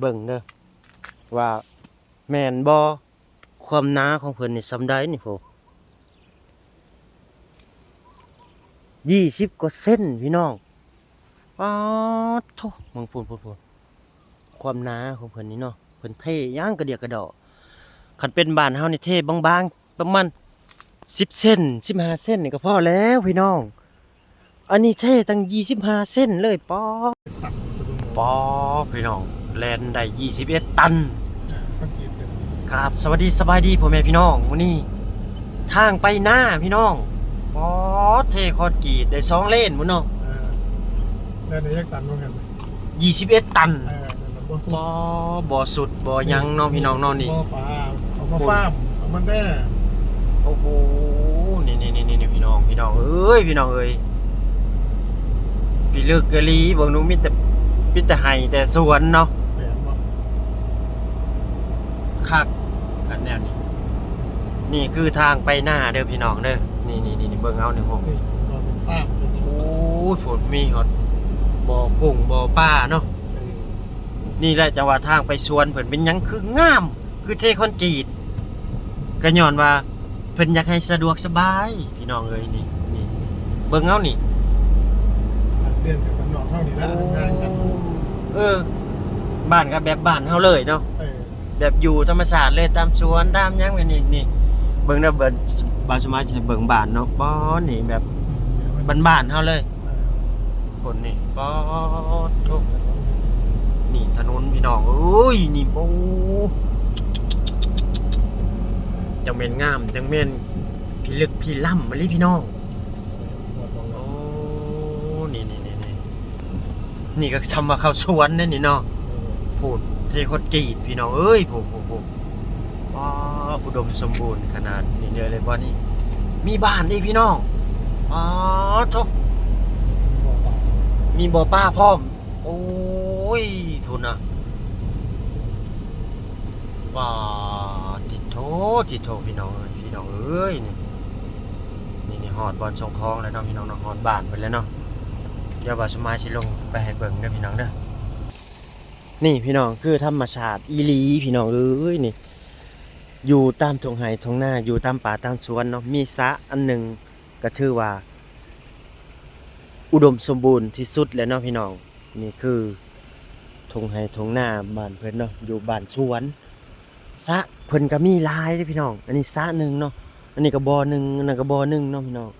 เบิ่งเด้อว่าแม่นบ่ความหนาของเพิ่นนี่ซำใดนี่โพยี่สิบกว่าเส้นพี่น้องป๊าดโธ่มึงพูนพูนพูนความหนาของเพิ่นนี่เนาะเพิ่นเท่ย่างกระเดียกกระดอคันเป็นบ้านเฮานี่เท่บางๆประมาณ10เส้น15เส้นนี่ก็พอแล้วพี่น้อง อันนี้เท่ตั้ง25เส้นเลยป๊อป๊อพี่น้อง แลนได้21 ตันก็จีบเต็มครับสวัสดีสบายดีพ่อแม่พี่น้องวันนี้ ทางไปหน้าพี่น้องป๊อเทคอนกรีดได้สองเลนมื้อน้องเออแล้วในแยกตันว่ากัน21 ตันเออแล้วบ่สุดบ่บ่สุดบ่หยังเน้องพี่น้องเน้องนี่บ่ฟ้าเอามาฟาร์มเอามันแน่โอ้โหนี่นี่นี่นี่พี่น้องพี่น้องเอ้ยพี่น้องเอ้ยพี่เลือกกะลีเบิ่งหนูมีแต่มีแต่ไห้แต่สวนเนาะแปลนบ่ คักอันแนวนี้ นี่คือทางไปหน้าเด้อพี่น้องเด้อนี่นี่นี่เบิ่งเอานี่ผมนี่เราเป็นฟาร์มเป็นนี่โอ้ยฝนมีฮอดบ่อกุ้งบ่อป้าเนาะเออนี่แหละจังหวะทางไปสวนเพิ่นเป็นหยังคืองาม คือเทคอนกรีตก็ย้อนว่าเพิ่นอยากให้สะดวกสบาย พี่น้องเอ้ยนี่นี่เบิ่งเอานี่เรียนกับมันนอกเท่านี้แล้วงานกันเออ บ้านก็แบบบ้านเฮาเลยเนาะเออ แบบอยู่ธรรมศาสตร์เลยตามสวนตามยังแบบนี้นี่เบิ่งนะเบิ่งบาสมาชิกเบิ่งบ้านเนาะป้อนี่แบบบ้านๆเฮาเลยคนนี่ป้อโทนี่ถนนพี่น้องเอ้ยนี่โอ้จังแม่นงามจังแม่นพี่ลึกพี่ล่ำมาลิพี่น้องโอ้นี่นี่นี่นี่นี่ก็ทำมาเข้าสวนนั่นี่เนาะพูด เทคดกรีดพี่น้องเอ้ยผมผมผมว้าอุดมสมบูรณ์ขนาดนี้เดียวเลยบ่นี่มีบ้านดิพี่น้องอ๋อทุกบ่ฟ้ามีบ่อป้าพร้อม โอ้ยทุนนะว้าติดโทติดโทพี่น้องเอ้ยพี่น้องเอ้ยนี่นี่นี่หอดบอลทรงคลองแล้วเนาะพี่น้องเนาะหอดบ้านไปแล้วเนาะเดี๋ยวบาสมายสิลงไปให้เบิ่งเด้อพี่น้องเด้อ นี่พี่น้องคือธรรมชาติอีลีพี่น้องเอ้ยนี่ อยู่ตามทงไห่ทงหน้าอยู่ตามป่าตามสวนเนาะมีสระอันหนึ่งก็ถือว่า อุดมสมบูรณ์ที่สุดแล้วเนาะพี่น้องนี่คือทงไห่ทงหน้าบ้านเพิ่นเนาะอยู่บ้านสวนสระเพิ่นก็มีลายเด้พี่น้อง อันนี้สระหนึ่งเนาะอันนี้ก็บ่อหนึ่งอันนั้นก็บ่อหนึ่งเนาะพี่น้อง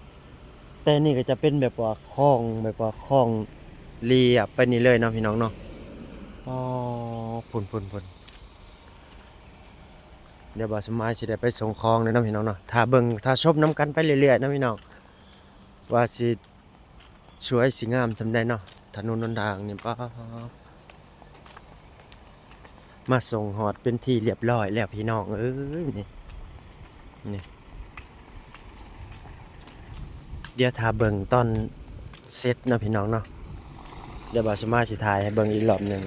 แต่นี่ก็จะเป็นแบบว่าคลองแบบว่าคลองเรียบไปนี่เลยเนาะพี่น้องเนาะ อ๋อพุ่นพุ่นพุ่นเดี๋ยวบาสมายสิได้ไปส่งของเลยเนาะพี่น้องเนาะถ้าเบิ่งถ้าชมน้ำกันไปเรื่อยๆนาะพี่น้องว่าสิสวยสิงามจำได้เนาะถนนหนทางนี่ป้ามาส่งหอดเป็นที่เรียบร้อยแล้วพี่น้องเอ้ยนี่นี่เดี๋ยวถ้าเบิ่งตอนเสร็จเนะพี่น้องเนาะเดี๋ยวบาสมาสิถ่ายให้เบิ่งอีกรอบหนึ่ง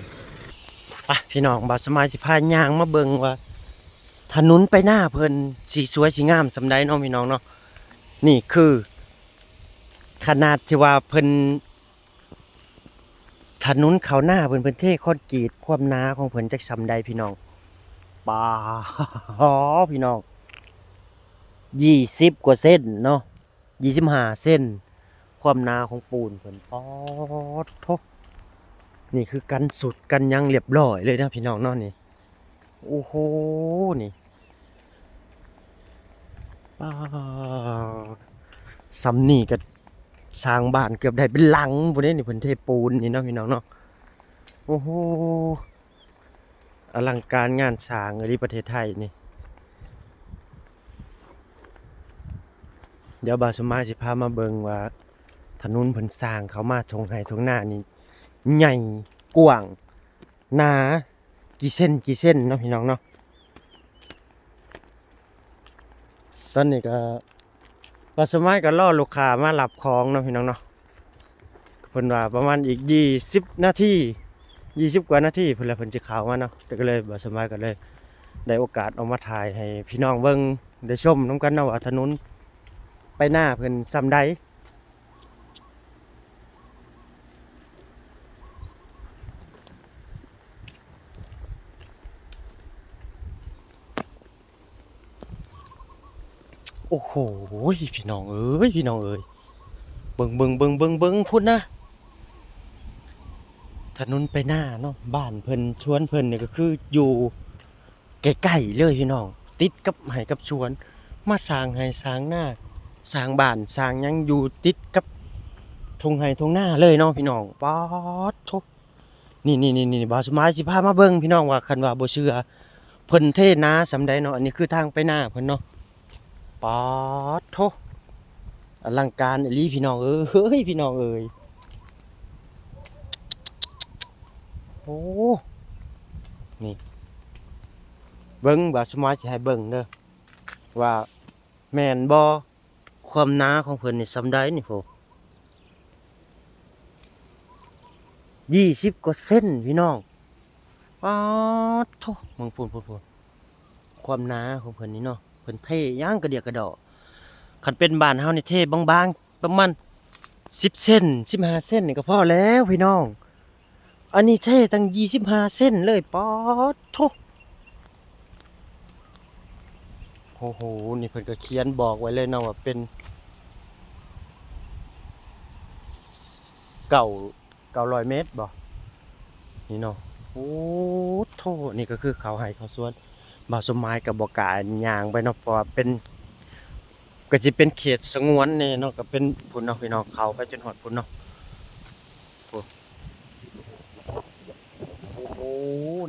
ะพี่น้องบาสมาสิพาย่างมาเบิงว่าถนนไปหน้าเพิ่นสีสวยสีงามสำใดเน้องพี่น้องเนาะนี่คือ ขนาดที่ว่าเพิ่นถนนเขาหน้าเพิ่นเพิ่นเทคอนกรีตความหนาของเพิ่นจักสำใดพี่น้องป้าพี่น้องยี่สิบกว่าเส้นเนาะยี่สิบห้าเส้น ความหนาของปูนเพิ่นป๊อดโท นี่คือกันสุดกันยังเรียบร้อยเลยนะพี่น้องนาะนี่โอ้โหนี่ป๊าดสำนี่ก็สร้างบ้านเกือบได้เป็นหลังพวกนี้นี่เพิ่นเทปูนนี่เนาะพี่น้องเนาะโอ้โหอลังการงานสร้างในประเทศไทยนี่ เดี๋ยวบาสมาสิพามาเบิงว่าถนนเพิ่นสร้างเขามาทงไห้ทงหน้านี่ ใหญ่กว้างหนากี่เส้นกี่เส้นเนาะพี่น้องเนาะตอนนี้ก็ปาสมัยก็ล่อลูกค้ามารับของเนาะพี่น้องเนาะเพิ่นว่าประมาณอีกยี่สิบนาทียี่สิบกว่านาทีเพิ่นละเพิ่นจะเข้ามาเนาะแต่ก็เลยบาสมัยก็เลยได้โอกาสเอามาถ่ายให้พี่น้องเบิ่งได้ชมน้ำกันเนาะว่าถนนไปหน้าเพิ่นซ้ำใด โอ้โหพี่น้องเอ้ยพี่น้องเอ้ยเบิ่งเบิ่งเบิ่งเบิ่งเบิ่งพุ่นนะถนนไปหน้าเนาะบ้านเพิ่นชวนเพิ่นนี่ยก็คืออยู่ใกล้ๆเลยพี่น้อง ติดกับไห้กับชวน มาสร้างไห้สร้างหน้าสร้างบ้านสร้างยังอยู่ติดกับทงไห้ทงหน้าเลยเนาะพี่น้องป๊อดโทนี่นี่นี่นี่บาสมาสิพามาเบิ่งพี่น้องว่าคันว่าบ่เชื่อเพิ่นเทศนาสำใดเนาะอันนี้คือทางไปหน้าเพิ่นเนาะ ปอดโทอลังการลีพี่น้องเอ้ยเฮ้ยพี่น้องเอ้ยโอ้นี่เบิ้งบาสมายสิให้เบิ้งเด้อว่าแมนบ่ความหนาของเพิ่นนี่สำใดนี่โฟยี่สิบกว่าเส้นพี่น้องปอโทมึงพูนพูนพูนความหนาของเพิ่นนี่เนาะ เพิ่นเทย่างกระเดียกกระดอคันเป็นบ้านเฮานี่เทบางๆประมาณ10เส้น15เส้นนี่ก็พอแล้วพี่น้อง อันนี้เทตั้ง25เส้นเลยป๊อดโทโอ้โห นี่เพิ่นก็เขียนบอกไว้เลยเนาะว่าเป็นเก่าเก่าร้อยเมตรบ่นี่เนาะโอ้โทนี่ก็คือเขาให้เขาสวน บ่าวสมหมายกับบอกกล้าย่างไปเนาะเพราะว่าเป็นก็สิเป็นเขตสงวนนี่เนาะก็เป็นพุ่นเนาะพี่น้องเขาไปจนฮอดพุ่นเนาะโอ้โอ้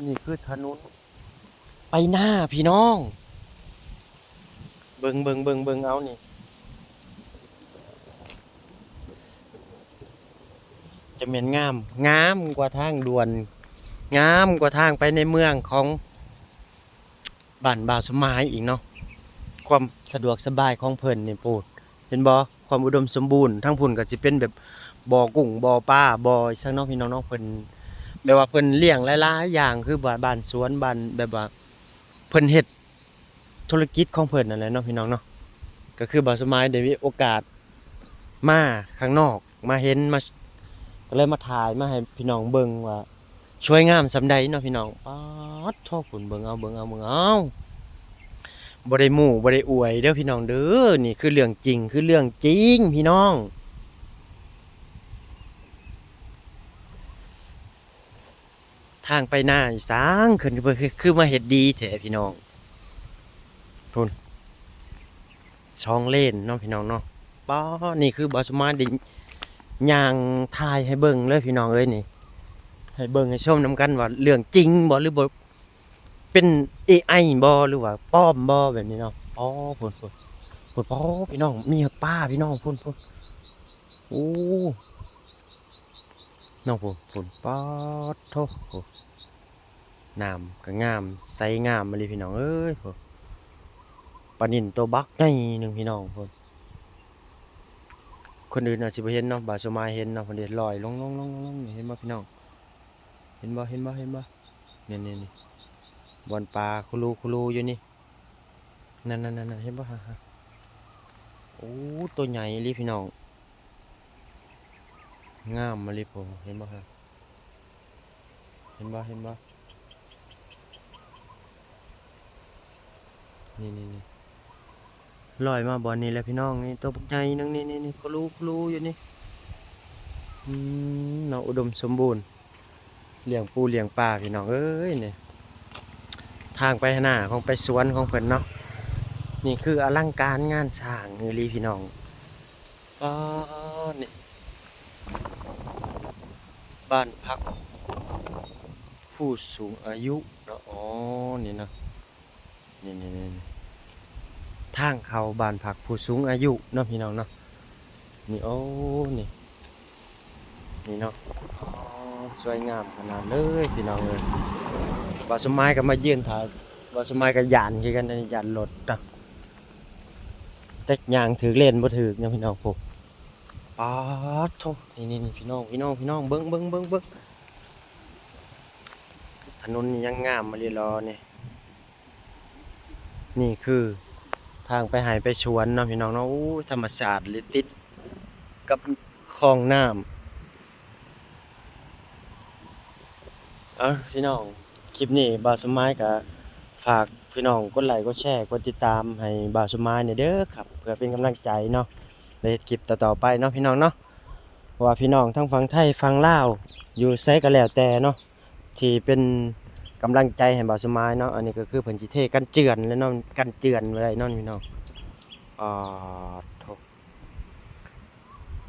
นี่คือถนนไปหน้าพี่น้อง เบิงเบิงเบิงเบิงเอานี่ จะเหม็นงาม งามกว่าทางด่วน งามกว่าทางไปในเมืองของ บ้านบ่าวสมายอีกเนาะความสะดวกสบายของเพิ่นนี่ปูดเห็นบ่ความอุดมสมบูรณ์ทั้งพุ่นก็สิเป็นแบบบ่อกุ้งบ่อปลาบ่อช่างน้องพี่น้องเนาะเพิ่นแบบว่าเพิ่นเลี้ยงหลายๆอย่างคือว่าบ้านสวนบ้านแบบว่าเพิ่นเฮ็ดธุรกิจของเพิ่นนั่นแหละเนาะพี่น้องเนาะก็คือบ่าวสมายได้มีโอกาสมาข้างนอกมาเห็นมาก็เลยมาถ่ายมาให้พี่น้องเบิ่งว่า ช่วยงามสำใดเนาะพี่น้องป๊าดโทษผุนเบิ่งเอาเบิ่งเอาเบิ่งเอาบ่ได้หมู่บ่ได้อวยเด้อพี่น้องเด้อนี่คือเรื่องจริงคือเรื่องจริงพี่น้องทางไปหน้าสางขึ้นคือคือมาเฮ็ดดีแท้พี่น้องทุนช่องเล่นเนาะพี่น้องเนาะป้านี่คือบ่สมาด้ย่างทายให้เบิ่งเลยพี่น้องเอ้ยนี่ ให้เบิ่งให้ชมนำกันว่าเรื่องจริงบ่หรือบ่เป็น AI บ่หรือว่าปลอมบ่แบบนี้เนาะอ๋อพุ่นพุ่นพุ่นพ่อพี่น้องมีป้าพี่น้องพุ่นพุ่นโอ้น้องพุ่นพุ่นป๊อดโทนน้ำก็งามใสงามมาเลยพี่น้องเอ้ยพุ่นปลานินตัวบักใหญ่หนึงพี่น้องพุ่นคนอื่นอาจสิบ่เห็นเนาะบาสมายเห็นเนาะเพิ่นเด็ดลอยลงลงลงลงนี่เห็นบ่พี่น้อง ห็นบ่เห็นบ่เห็นบ่เนี่ยเนี่ยนี่บอนปลาคุรูคุรูอยู่นี่นั่นนั่นนั่นเห็นบ่ฮะโอ้ตัวใหญ่ลีพี่น้องงามมาลิโพเห็นบ่ฮะเห็นบ่เห็นบ่นี่นี่นี่ลอยมาบอนนี้แหล้วพี่น้องนี่ตัวบักใหญ่นึงนี่นี่นี่คุรูคุรูอยู่นี่อืมเนาอุดมสมบูรณ์ เลี้ยงปูเลี้ยงปลาพี่น้องเอ้ยเนี่ยทางไปหน้าของไปสวนของเพิ่นเนาะนี่คืออลังการงานสร้างนี่ลีพี่น้องก็นี่บ้านพัก ผู้สูงอายุเนาะอ๋อนี่เนาะนี่นี่นี่ทางเขาบ้านพักผู้สูงอายุเนาะพี่น้องเนาะนี่โอ้นี่นี่เนาะ สวยงามขนาดเลยพี่น้องเลยบาสมัยก็มาเยือนถ่ายบาสมัยก็ยานคือกันนะยานรถนะแต่ยางถือเลนบ่ถือนี่ยพี่น้องผมป๊าดทนี่นี่นี่พี่น้องพี่น้องพี่น้องเบิ้งเบิ้งเบิ้งเบิ้งถนนนี่ยังงามมาเลยรอนี่ยนี่คือทางไปหายไปชวนเนาะพี่น้องเนาะอู้ธรรมศาสตร์เลยติดกับคลองน้ำ เอาพี่น้อง คลิปนี้บาสมัยก็ฝากพี่น้องกดไลค์กดแชร์กดติดตามให้บาสมายเนี่ยเด้อครับ เพื่อเป็นกำลังใจเนาะในคลิปต่อๆไปเนาะพี่น้องเนาะว่าพี่น้องทั้งฝั่งไทยฝั่งลาวอยู่ไสก็แล้วแต่เนาะที่เป็นกำลังใจให้บาสมายเนาะอันนี้ก็คือเพิ่นสิเทกันเจือนแล้วเนาะกันเจือนไว้เนาะพี่น้องอ่า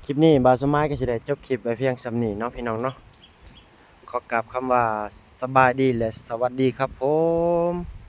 คลิปนี้บาสมายก็สิได้จบคลิปไว้เพียงสำนี้เนาะพี่น้องเนาะ ขอกราบคำว่าสบายดีและสวัสดีครับผม